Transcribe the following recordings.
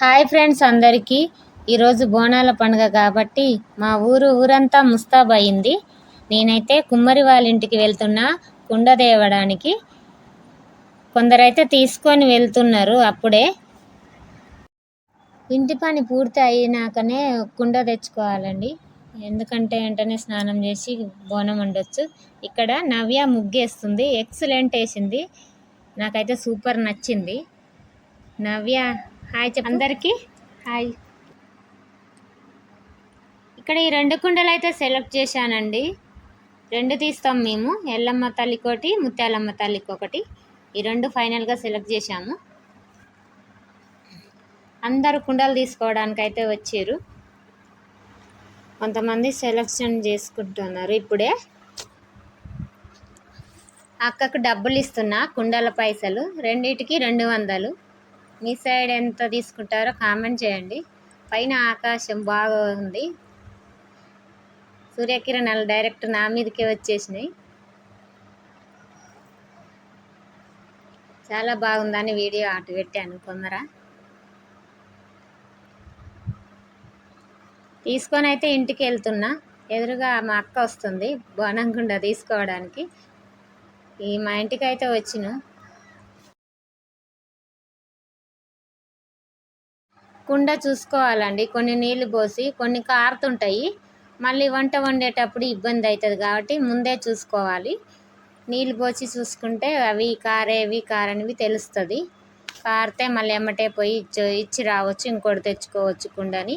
Hi friends అందరికీ. ఈరోజు బోనాల పండుగ కాబట్టి మా ఊరు ఊరంతా ముస్తాబ్ అయింది. నేనైతే కుమ్మరి వాళ్ళ ఇంటికి వెళ్తున్నా కుండ తేవడానికి. కొందరైతే తీసుకొని వెళ్తున్నారు అప్పుడే. ఇంటి పని పూర్తి అయినాకనే కుండ తెచ్చుకోవాలండి. ఎందుకంటే వెంటనే స్నానం చేసి బోనం వండొచ్చు. ఇక్కడ నవ్య ముగ్గేస్తుంది ఎక్సలెంట్ వేసింది. నాకైతే సూపర్ నచ్చింది. నవ్య హాయ్ చెప్పు. అందరికీ హాయ్. ఇక్కడ ఈ రెండు కుండలు అయితే సెలెక్ట్ చేశానండి. రెండు తీస్తాం మేము ఎల్లమ్మ తల్లికి ఒకటి ముత్యాలమ్మ తల్లికి ఒకటి ఈ రెండు ఫైనల్గా సెలెక్ట్ చేశాము. అందరు కుండలు తీసుకోవడానికి అయితే వచ్చారు. కొంతమంది సెలెక్షన్ చేసుకుంటున్నారు ఇప్పుడే. అక్కకు డబ్బులు ఇస్తున్నా కుండల పైసలు. రెండింటికి రెండు వందలు. మీ సైడ్ ఎంత తీసుకుంటారో కామెంట్ చేయండి. పైన ఆకాశం బాగా ఉంది. సూర్యకిరణాలు డైరెక్ట్ నా మీదకే వచ్చేసినాయి. చాలా బాగుందని వీడియో అటు పెట్టాను కొందర తీసుకొని అయితే ఇంటికి వెళ్తున్నా. ఎదురుగా మా అక్క వస్తుంది. బోనంగుండ తీసుకోవడానికి. ఈ మా ఇంటికి అయితే వచ్చిన. కుండ చూసుకోవాలండి. కొన్ని నీళ్ళు పోసి కొన్ని కారుతుంటాయి. మళ్ళీ వంట వండేటప్పుడు ఇబ్బంది అవుతుంది కాబట్టి ముందే చూసుకోవాలి. నీళ్ళు పోసి చూసుకుంటే అవి కారేవి కారనివి తెలుస్తుంది. కారితే మళ్ళీ ఎమ్మటే పోయి ఇచ్చి ఇచ్చి రావచ్చు ఇంకోటి తెచ్చుకోవచ్చు కుండని.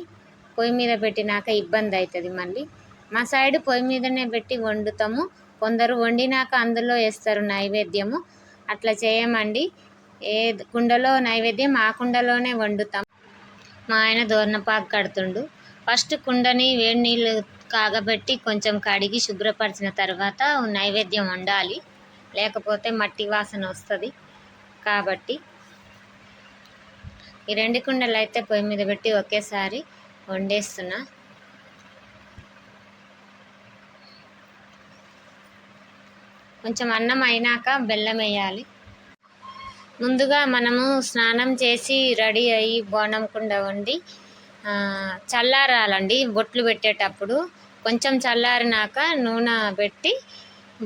పొయ్యి మీద పెట్టినాక ఇబ్బంది అవుతుంది మళ్ళీ. మా సైడ్ పొయ్యి మీదనే పెట్టి వండుతాము. కొందరు వండినాక అందులో వేస్తారు నైవేద్యము. అట్లా చేయమండి. ఏ కుండలో నైవేద్యం ఆ కుండలోనే వండుతాం. మా ఆయన దోర్నపాకు కడుతుండు. ఫస్ట్ కుండని వేడి నీళ్ళు కాగబెట్టి కొంచెం కడిగి శుభ్రపరిచిన తర్వాత నైవేద్యం వండాలి. లేకపోతే మట్టి వాసన వస్తుంది కాబట్టి. ఈ రెండు కుండలు అయితే పొయ్యి మీద పెట్టి ఒకేసారి వండేస్తున్నా. కొంచెం అన్నం అయినాక బెల్లం వేయాలి. ముందుగా మనము స్నానం చేసి రెడీ అయ్యి బోనం కుండ వండి చల్లారాలండి బొట్లు పెట్టేటప్పుడు. కొంచెం చల్లారినాక నూనె పెట్టి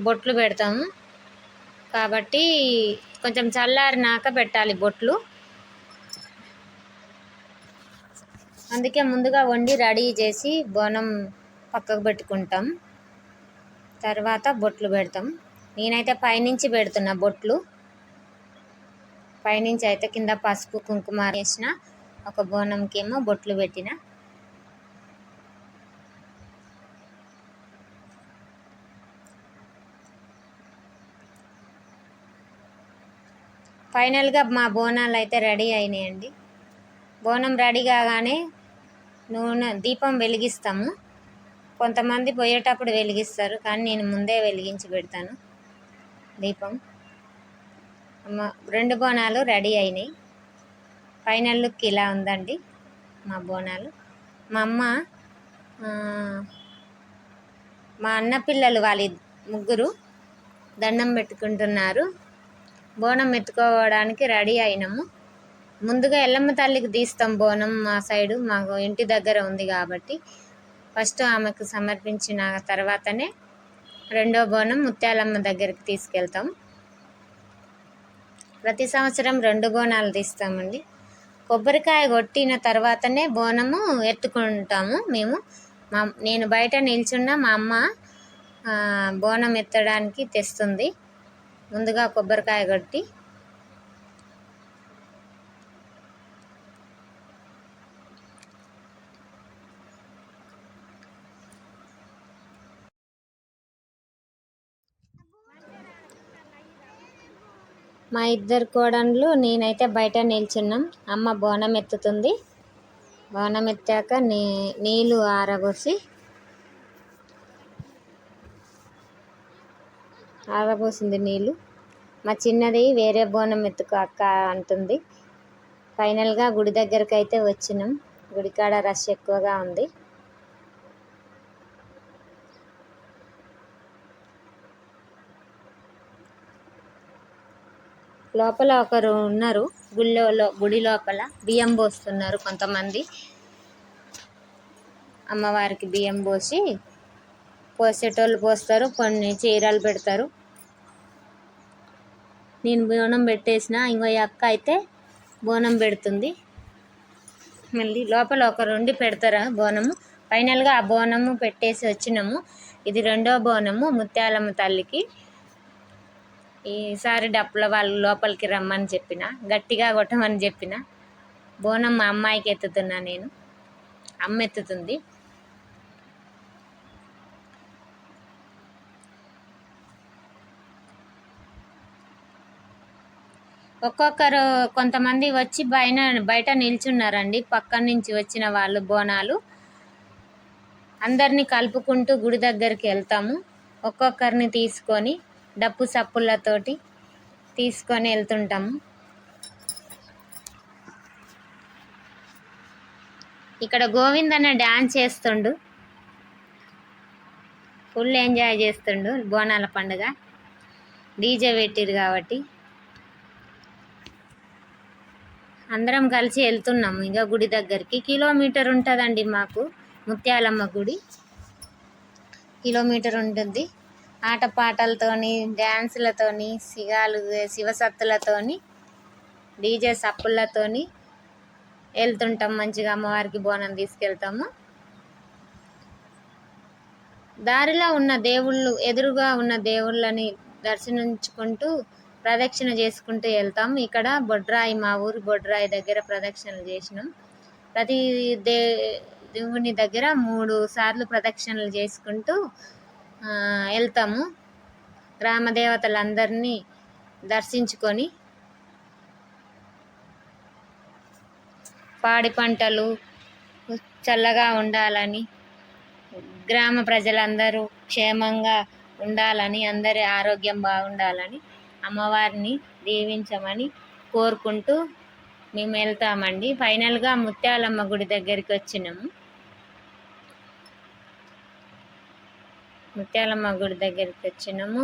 బొట్లు పెడతాము. కాబట్టి కొంచెం చల్లారినాక పెట్టాలి బొట్లు. అందుకే ముందుగా వండి రెడీ చేసి బోనం పక్కకు పెట్టుకుంటాం. తర్వాత బొట్లు పెడతాం. నేనైతే పైనుంచి పెడుతున్నా బొట్లు. పైనుంచి అయితే కింద పసుపు కుంకుమ వేసిన ఒక బోనంకేమో బొట్లు పెట్టిన. ఫైనల్గా మా బోనాలు అయితే రెడీ అయినాయండి. బోనం రెడీ కాగానే నూనె దీపం వెలిగిస్తాము. కొంతమంది పోయేటప్పుడు వెలిగిస్తారు కానీ నేను ముందే వెలిగించి పెడతాను దీపం. రెండు బోనాలు రెడీ అయినాయి. ఫైనల్ లుక్ ఇలా ఉందండి మా బోనాలు. మా అమ్మ మా అన్న పిల్లలు వాళ్ళ ముగ్గురు దండం పెట్టుకుంటున్నారు. బోనం ఎత్తుకోవడానికి రెడీ అయినాము. ముందుగా ఎల్లమ్మ తల్లికి తీస్తాం బోనం మా సైడు మాకు ఇంటి దగ్గర ఉంది కాబట్టి. ఫస్ట్ ఆమెకు సమర్పించిన తర్వాతనే రెండో బోనం ముత్యాలమ్మ దగ్గరికి తీసుకెళ్తాం. ప్రతి సంవత్సరం రెండు బోనాలు తీస్తామండి. కొబ్బరికాయ కొట్టిన తర్వాతనే బోనము ఎత్తుకుంటాము మేము. మా నేను బయట నిల్చున్న మా అమ్మ బోనం ఎత్తడానికి తెస్తుంది. ముందుగా కొబ్బరికాయ కొట్టి మా ఇద్దరు కోడన్లు నేనైతే బయట నిల్చున్నాం. అమ్మ బోనం ఎత్తుతుంది. బోనం ఎత్తాక నీ నీళ్ళు ఆరబోసి ఆరబోసింది నీళ్ళు మా చిన్నది వేరే బోనం ఎత్తుకు అక్క అంటుంది. ఫైనల్గా గుడి దగ్గరకైతే అయితే వచ్చినాం. గుడికాడ రష్ ఎక్కువగా ఉంది. లోపల ఒకరు ఉన్నారు. గుళ్ళో గుడి లోపల బియ్యం పోస్తున్నారు కొంతమంది. అమ్మవారికి బియ్యం పోసి పోసేటోళ్ళు పోస్తారు కొన్ని చీరలు పెడతారు. నేను బోనం పెట్టేసిన ఇంకో అక్క అయితే బోనం పెడుతుంది. మళ్ళీ లోపల ఒకరు ఉండి పెడతారు బోనము. ఫైనల్గా ఆ బోనము పెట్టేసి వచ్చినాము. ఇది రెండో బోనము ముత్యాలమ్మ తల్లికి. ఈసారి డప్పుల వాళ్ళు లోపలికి రమ్మని చెప్పిన గట్టిగా కొట్టమని చెప్పిన బోనం మా అమ్మాయికి ఎత్తుతున్నా నేను. అమ్మ ఎత్తుతుంది. ఒక్కొక్కరు కొంతమంది వచ్చి బయట బయట నిల్చున్నారండి. పక్క నుంచి వచ్చిన వాళ్ళు బోనాలు. అందరినీ కలుపుకుంటూ గుడి దగ్గరికి వెళ్తాము. ఒక్కొక్కరిని తీసుకొని డప్పు సప్పులతోటి తీసుకొని వెళ్తుంటాము. ఇక్కడ గోవింద్ అన్న డ్యాన్స్ చేస్తుండు. ఫుల్ ఎంజాయ్ చేస్తుండు బోనాల పండుగ. డీజే పెట్టిరు కాబట్టి. అందరం కలిసి వెళ్తున్నాము ఇంకా గుడి దగ్గరికి. కిలోమీటర్ ఉంటుందండి మాకు ముత్యాలమ్మ గుడి. కిలోమీటర్ ఉంటుంది. ఆటపాటలతోని డ్యాన్సులతోని సిగాలు శివసత్తులతోని డీజే సప్పులతోని వెళ్తుంటాం మంచిగా అమ్మవారికి బోనం తీసుకెళ్తాము. దారిలో ఉన్న దేవుళ్ళు ఎదురుగా ఉన్న దేవుళ్ళని దర్శించుకుంటూ ప్రదక్షిణ చేసుకుంటూ వెళ్తాం ఇక్కడ బొడ్రాయి మా ఊరు బొడ్రాయి దగ్గర ప్రదక్షిణలు చేసినాం. ప్రతి దే దేవుని దగ్గర మూడు సార్లు ప్రదక్షిణలు చేసుకుంటూ వెళ్తాము. గ్రామదేవతలందరినీ దర్శించుకొని పాడి పంటలు చల్లగా ఉండాలని గ్రామ ప్రజలందరూ క్షేమంగా ఉండాలని అందరి ఆరోగ్యం బాగుండాలని అమ్మవారిని దీవించమని కోరుకుంటూ మేము వెళ్తామండి. ఫైనల్గా ముత్యాలమ్మ గుడి దగ్గరికి వచ్చినాము. ముత్యాలమ్మ గుడి దగ్గరికి వచ్చినాము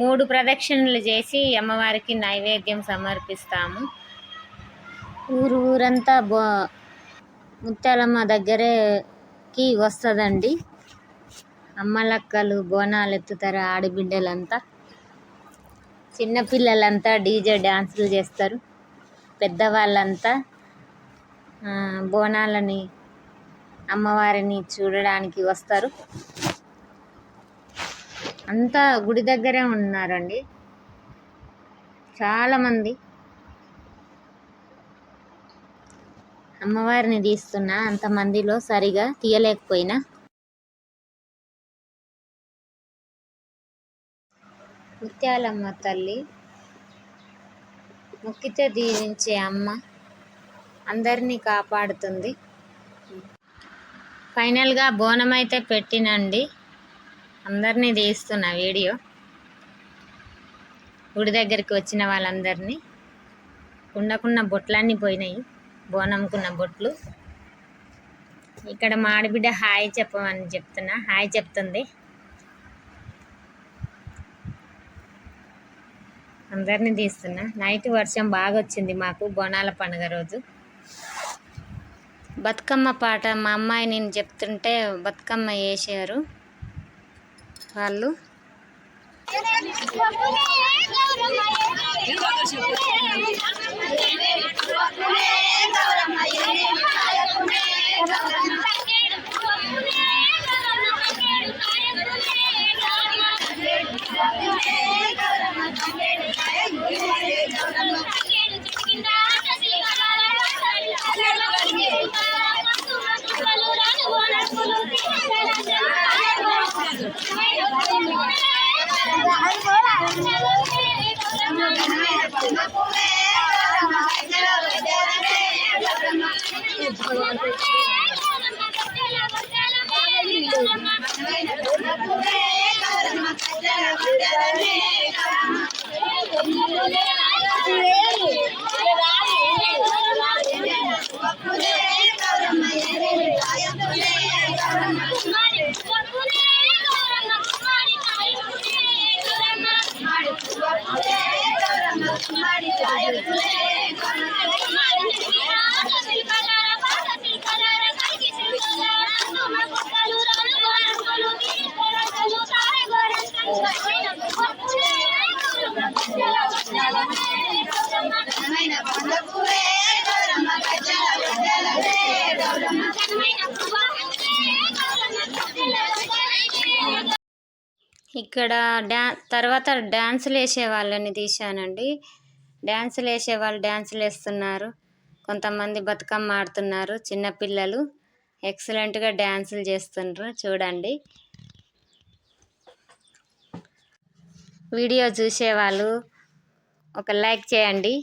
మూడు ప్రదక్షిణలు చేసి అమ్మవారికి నైవేద్యం సమర్పిస్తాము. ఊరు ఊరంతా బో ముత్యాలమ్మ దగ్గరకి వస్తుందండి. అమ్మలక్కలు బోనాలు ఎత్తుతారు ఆడబిడ్డలంతా చిన్నపిల్లలంతా డీజే డ్యాన్సులు చేస్తారు. పెద్దవాళ్ళంతా బోనాలని అమ్మవారిని చూడడానికి వస్తారు. అంతా గుడి దగ్గరే ఉన్నారండి. చాలామంది అమ్మవారిని తీస్తున్నా అంతమందిలో సరిగా తీయలేకపోయినా. ముత్యాలమ్మ తల్లి మొక్కితే దీవించే అమ్మ అందరినీ కాపాడుతుంది. ఫైనల్గా బోనం అయితే పెట్టినండి. అందరినీ తీస్తున్నా వీడియో. గుడి దగ్గరికి వచ్చిన వాళ్ళందరినీ. ఉండకున్న బొట్లన్నీ పోయినాయి. బోనంకున్న బొట్లు. ఇక్కడ మాడిబిడ్డ హాయ్ చెప్పమని చెప్తున్నా. హాయ్ చెప్తుంది. అందరినీ తీస్తున్నా. నైట్ వర్షం బాగా వచ్చింది మాకు బోనాల పండుగ రోజు. బతుకమ్మ పాట మా అమ్మాయి నేను చెప్తుంటే బతుకమ్మ వేసారు వాళ్ళు. Gauramma Thank you. ఇక్కడ డ్యా తర్వాత డ్యాన్సులు వేసే వాళ్ళని తీశానండి. డ్యాన్సులు వేసే వాళ్ళు డ్యాన్సులు వేస్తున్నారు. కొంతమంది బతుకమ్మ ఆడుతున్నారు చిన్నపిల్లలు ఎక్సలెంట్గా డ్యాన్సులు చేస్తున్నారు చూడండి. వీడియో చూసేవాళ్ళు ఒక లైక్ చేయండి.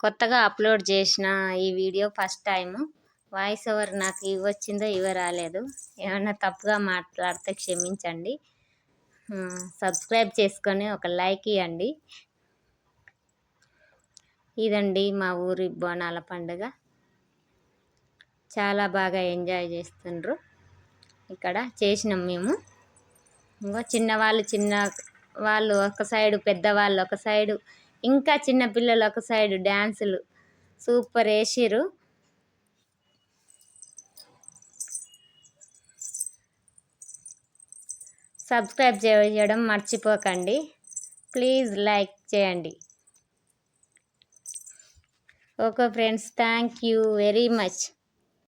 కొత్తగా అప్లోడ్ చేసిన ఈ video first time. Voice over నాకు ఇవ్వచ్చిందో వచ్చిందో రాలేదు ఏమన్నా తప్పుగా మాట్లాడితే క్షమించండి. సబ్స్క్రైబ్ చేసుకొని ఒక లైక్ ఇవ్వండి ఇదండి మా ఊరి బోనాల పండుగ. చాలా బాగా ఎంజాయ్ చేస్తుండ్రు. ఇక్కడ చేసినాం మేము. ఇంకా చిన్నవాళ్ళు చిన్న వాళ్ళు ఒక సైడు పెద్దవాళ్ళు ఒక సైడు ఇంకా చిన్న పిల్లలు ఒక సైడు డ్యాన్సులు. సూపర్ వేసిరు సబ్స్క్రైబ్ చేయడం మర్చిపోకండి. ప్లీజ్ లైక్ చేయండి. Okay friends thank you very much.